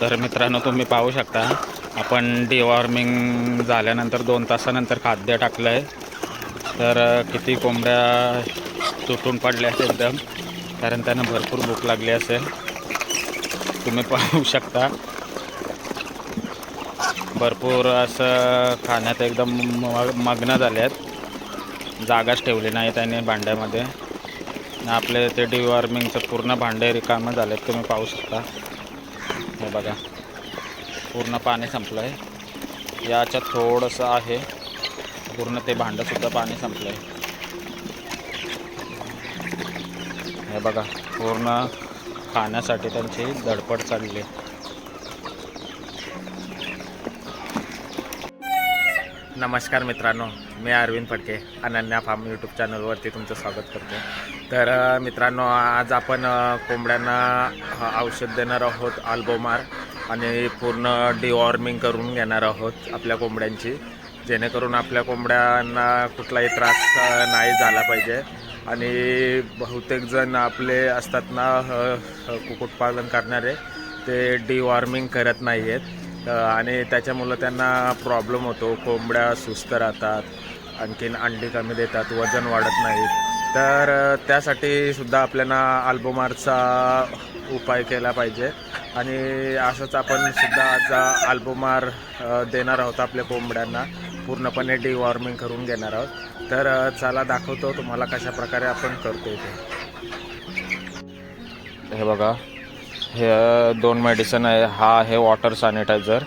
तर मित्रांनो तुम्ही पाहू शकता आपण डिवॉर्मिंग झाल्यानंतर दोन तासानंतर खाद्य टाकलं आहे तर किती कोंबड्या तुटून पडल्या आहेत एकदम. कारण त्यांना भरपूर भूक लागली असेल. तुम्ही पाहू शकता. भरपूर असं खाण्यात एकदम म- मग्न झाले आहेत जागाच ठेवली नाही त्याने भांड्यामध्ये. आपले ते डिवॉर्मिंगचं पूर्ण भांडे रिकामं झाले आहेत तुम्ही पाहू शकता. हे बघा. पूर्ण पाणी संपलं आहे याच्यात थोडंसं आहे. पूर्ण ते भांडंसुद्धा पाणी संपलं आहे हे बघा पूर्ण खाण्यासाठी त्यांची धडपड चालली. आहे नमस्कार मित्रांनो मी अरविंद फडके अनन्या फार्म यूट्यूब चॅनलवरती तुमचं स्वागत करतो. तर मित्रांनो आज आपण कोंबड्यांना औषध देणार आहोत अल्बोमार आणि पूर्ण डिवॉर्मिंग करून घेणार आहोत आपल्या कोंबड्यांची जेणेकरून आपल्या कोंबड्यांना कुठलाही त्रास नाही झाला पाहिजे. आणि बहुतेक जण आपले असतात ना कुक्कुटपालन करणारे ते डिवॉर्मिंग करत नाही आहेत आणि त्याच्यामुळं त्यांना प्रॉब्लेम होतो. कोंबड्या सुस्त राहतात. आणखीन अंडी कमी देतात. वजन वाढत नाहीत तर त्यासाठी सुद्धा आपल्याला आल्बोमारचा उपाय केला पाहिजे. आणि असंच आपण सुद्धा आज आल्बोमार देणार आहोत आपल्या कोंबड्यांना. पूर्णपणे डिवॉर्मिंग करून घेणार आहोत. तर चला दाखवतो तुम्हाला कशा प्रकारे आपण करतो ते. हे बघा. हे दोन मेडिसिन आहे. हा आहे वॉटर सॅनिटायझर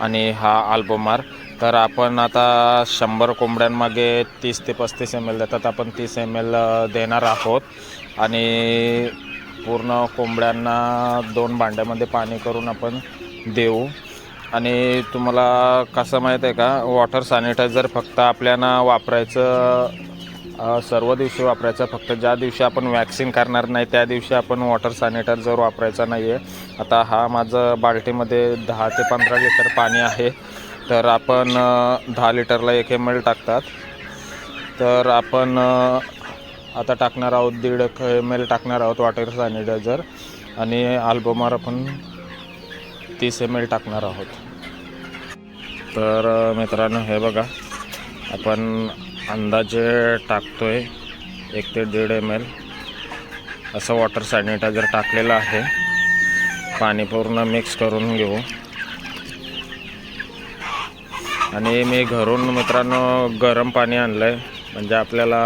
आणि हा आल्बोमार तर आपण आता शंभर कोंबड्यांमागे तीस ते पस्तीस एम एल देतात. आपण तीस एम एल देणार आहोत. आणि पूर्ण कोंबड्यांना दोन भांड्यामध्ये पाणी करून आपण देऊ. आणि तुम्हाला कसं माहीत आहे का? वॉटर सॅनिटायझर फक्त आपल्याला वापरायचं सर्व दिवशी वापरायचं. फक्त ज्या दिवशी आपण वॅक्सिन करणार नाही त्या दिवशी आपण वॉटर सॅनिटायझर वापरायचा नाही आहे आता हा माझं बाल्टीमध्ये दहा ते पंधरा लिटर पाणी आहे. तर आपण दहा लिटरला एक एम एल टाकतात. तर आपण आता टाकणार आहोत दीड एम एल टाकणार आहोत वॉटर सॅनिटायझर आणि अल्बोमार आपण तीस एम एल टाकणार आहोत. तर मित्रांनो हे बघा. आपण अंदाजे टाकतोय एक ते दीड एम एल असं वॉटर सॅनिटायझर टाकलेलं आहे. पाणी पूर्ण मिक्स करून घेऊ. आणि मी घरून मित्रांनो गरम पाणी आणलं आहे म्हणजे आपल्याला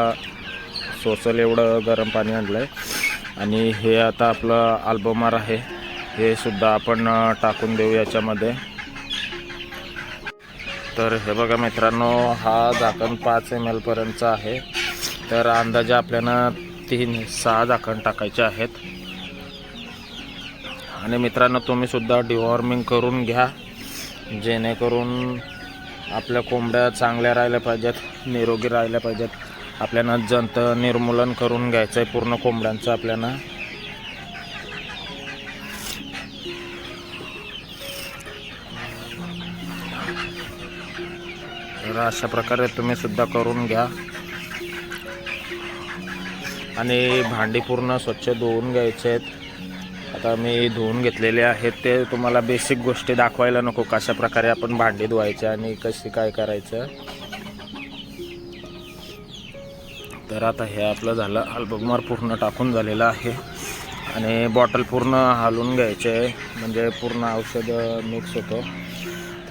सोसल एवढं गरम पाणी आणलं आहे आणि हे आता आपलं अल्बोमार आहे. हे सुद्धा आपण टाकून देऊ याच्यामध्ये. तर हे बघा मित्रांनो हा झाकण पाच एम एलपर्यंतचा आहे. तर अंदाजे आपल्याला तीन सहा झाकण टाकायचे आहेत. आणि मित्रांनो तुम्हीसुद्धा डिवॉर्मिंग करून घ्या. जेणेकरून आपल्या कोंबड्या चांगल्या राहिल्या पाहिजेत निरोगी राहिल्या पाहिजेत. आपल्याला जंत निर्मूलन करून घ्यायचं आहे पूर्ण कोंबड्यांचं आपल्याला. तर अशा प्रकारे तुम्ही सुद्धा करून घ्या. आणि भांडी पूर्ण स्वच्छ धुवून घ्यायचे आहेत. आता मी धुवून घेतलेले आहेत. ते तुम्हाला बेसिक गोष्टी दाखवायला नको कशा प्रकारे आपण भांडी धुवायचे आणि कशी काय करायचं. तर आता हे आपलं झालं. अल्बमार पूर्ण टाकून झालेलं आहे. आणि बॉटल पूर्ण हालून घ्यायचे आहे. म्हणजे पूर्ण औषध मिक्स होतं.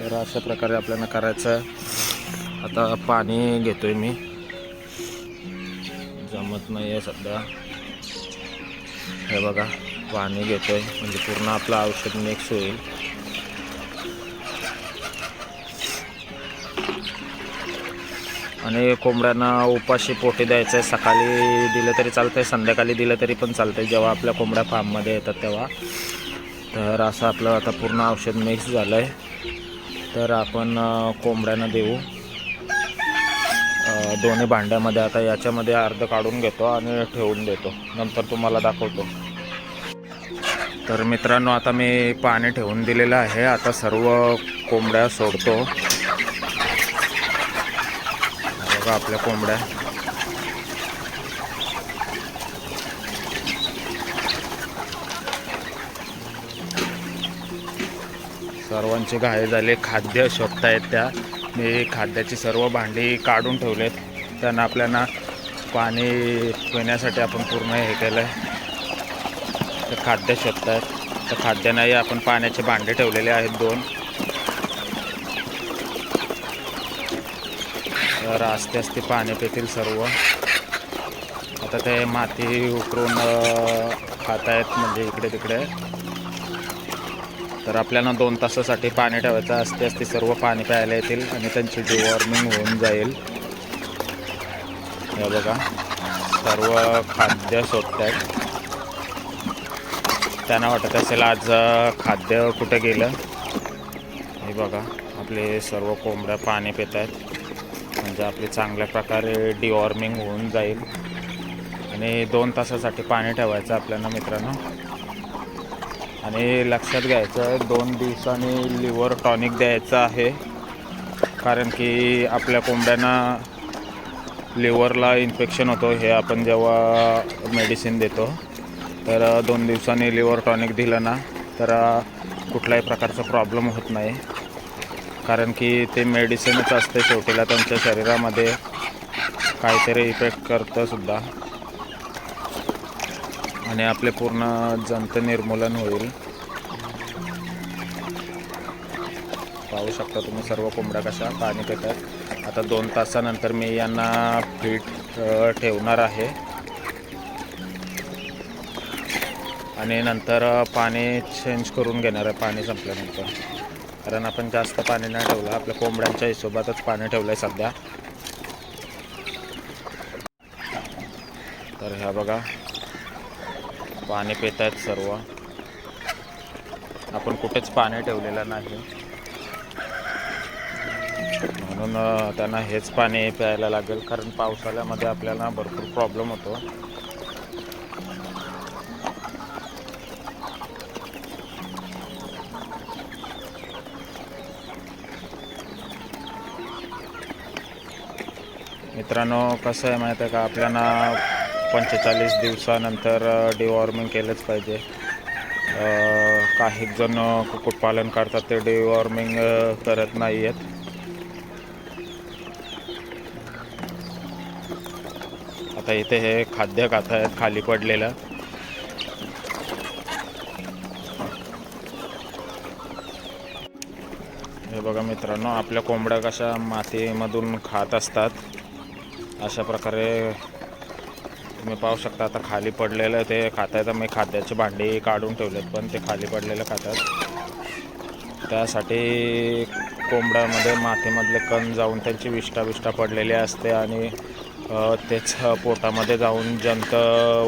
तर अशा प्रकारे आपल्याला करायचं आता पाणी घेतोय मी. जमत नाही आहे सध्या. हे बघा पाणी घेतोय. म्हणजे पूर्ण आपलं औषध मिक्स होईल. आणि कोंबड्यांना उपाशी पोटी द्यायचं आहे सकाळी दिलं तरी चालतं आहे संध्याकाळी दिलं तरी पण चालतं आहे जेव्हा आपल्या कोंबड्या फार्ममध्ये येतात तेव्हा. तर असं आपलं आता पूर्ण औषध मिक्स झालं आहे तर आपण कोंबड्यांना देऊ. दोन्ही भांड्यामध्ये आता याच्यामध्ये अर्ध काढून घेतो आणि ठेवून देतो. नंतर तुम्हाला दाखवतो. तर मित्रांनो आता मी पाणी ठेवून दिलेलं आहे. आता सर्व कोंबड्या सोडतो. बघा आपल्या कोंबड्या. सर्वांची घाई झाली खाद्य शोधतायत त्या. मी खाद्याची सर्व भांडी काढून ठेवलेत. त्यांना आपल्याला पाणी पिण्यासाठी आपण पूर्ण हे केलं आहे ते खाद्य शोधतायत तर खाद्यानंही आपण पाण्याचे भांडे ठेवलेले आहेत दोन. तर आस्ते आस्ते पाणी पितील सर्व. आता ते माती उकरून खात आहेत म्हणजे इकडे तिकडे. तर आपल्याला दोन तासासाठी पाणी ठेवायचं असते असते सर्व पाणी प्यायला येतील आणि त्यांची डिवॉर्मिंग होऊन जाईल. हे बघा सर्व खाद्य शोधत आहेत त्यांना वाटत असेल आज खाद्य कुठे गेलं? हे बघा आपले सर्व कोंबड्या पाणी पित आहेत म्हणजे आपली चांगल्या प्रकारे डिवॉर्मिंग होऊन जाईल. आणि दोन तासासाठी पाणी ठेवायचं आपल्याला मित्रांनो. आणि लक्षात घ्यायचं दोन दिवसांनी लिव्हर टॉनिक द्यायचं आहे. कारण की आपल्या कोंबड्यांना लिव्हरला इन्फेक्शन होतो हे आपण जेव्हा मेडिसिन देतो तर दोन दिवसांनी लिव्हर टॉनिक दिलं ना तर कुठल्याही प्रकारचा प्रॉब्लेम होत नाही. कारण की ते मेडिसिनच असते शेवटीला त्यांच्या शरीरामध्ये काहीतरी इफेक्ट करतं सुद्धा. आणि आपले पूर्ण जंत निर्मूलन होईल. पाहू शकता तुम्ही सर्व कोंबड्या कशा पाणी पितात. आता दोन तासानंतर मी यांना फीट ठेवणार आहे. आणि नंतर पाणी चेंज करून घेणार आहे पाणी संपल्यानंतर. कारण आपण जास्त पाणी नाही ठेवलं आपल्या कोंबड्यांच्या हिशोबातच पाणी ठेवलं आहे सध्या. तर ह्या बघा. पाणी पित आहेत सर्व. आपण कुठेच पाणी ठेवलेलं नाही. म्हणून त्यांना हेच पाणी प्यायला लागेल कारण पावसाळ्यामध्ये आपल्याला भरपूर प्रॉब्लेम होतो. मित्रांनो कसं आहे माहीत आहे का? आपल्याला पंचेचाळीस दिवसानंतर डिवॉर्मिंग केलंच पाहिजे. काही जण कुक्कुटपालन करतात ते डिवॉर्मिंग करत नाही आहेत आता इथे हे खाद्य खात आहेत खाली पडलेलं. हे बघा मित्रांनो आपल्या कोंबड्या कशा मातीमधून खात असतात अशा प्रकारे तुम्ही पाहू शकता आता खाली पडलेलं ते खात आहेत मी खाद्याची भांडी काढून ठेवलेत पण ते खाली पडलेलं खातात त्यासाठी कोंबड्यामध्ये मातीमधले कण जाऊन त्यांची विष्ठा विष्ठा पडलेली असते आणि तेच पोटामध्ये जाऊन जंत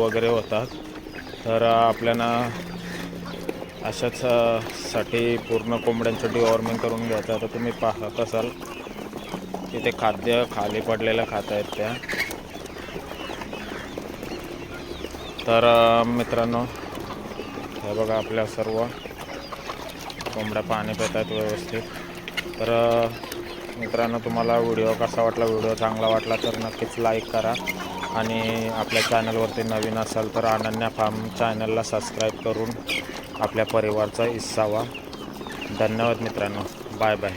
वगैरे होतात. तर आपल्याला अशाच साठी पूर्ण कोंबड्यांचं डिवॉर्मिंग करून घ्यायचं. तर तुम्ही पाहत असाल की ते खाद्य खाली पडलेलं खात आहेत त्या. तर मित्रांनो हे बघा आपल्या सर्व. कोंबड्या पाणी पित आहेत व्यवस्थित. तर मित्रांनो तुम्हाला व्हिडिओ कसा वाटला व्हिडिओ चांगला वाटला तर नक्कीच लाईक करा. आणि आपल्या चॅनलवरती नवीन असाल तर अनन्या फार्म चॅनलला सबस्क्राईब करून आपल्या परिवारचा हिस्सा व्हा. धन्यवाद मित्रांनो. Bye bye.